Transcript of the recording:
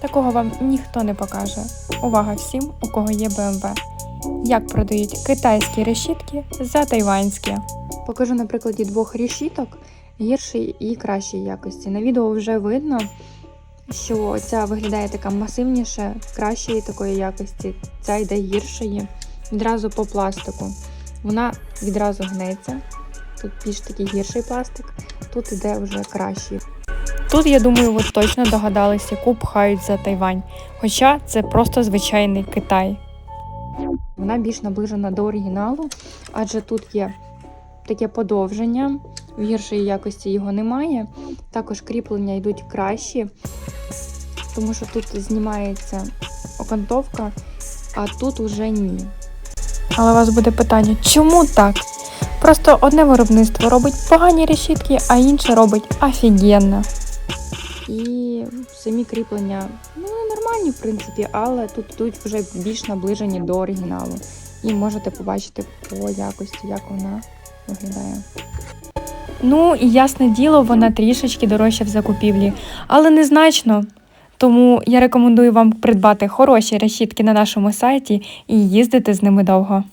Такого вам ніхто не покаже. Увага всім, у кого є BMW. Як продають китайські решітки за тайванські. Покажу на прикладі двох решіток гіршої і кращої якості. На відео вже видно, що ця виглядає така масивніше, кращої такої якості, ця йде гіршої, відразу по пластику. Вона відразу гнеться. Тут більш такий гірший пластик, тут іде вже кращий. Тут, я думаю, ви точно догадались, яку пхають за Тайвань. Хоча це просто звичайний Китай. Вона більш наближена до оригіналу, адже тут є таке подовження, в гіршої якості його немає. Також кріплення йдуть кращі, тому що тут знімається окантовка, а тут уже ні. Але у вас буде питання, чому так? Просто одне виробництво робить погані решітки, а інше робить офігенно. І самі кріплення ну, нормальні, в принципі, але тут йдуть вже більш наближені до оригіналу. І можете побачити по якості, як вона виглядає. Ну і ясне діло, вона трішечки дорожча в закупівлі, але незначно. Тому я рекомендую вам придбати хороші решітки на нашому сайті і їздити з ними довго.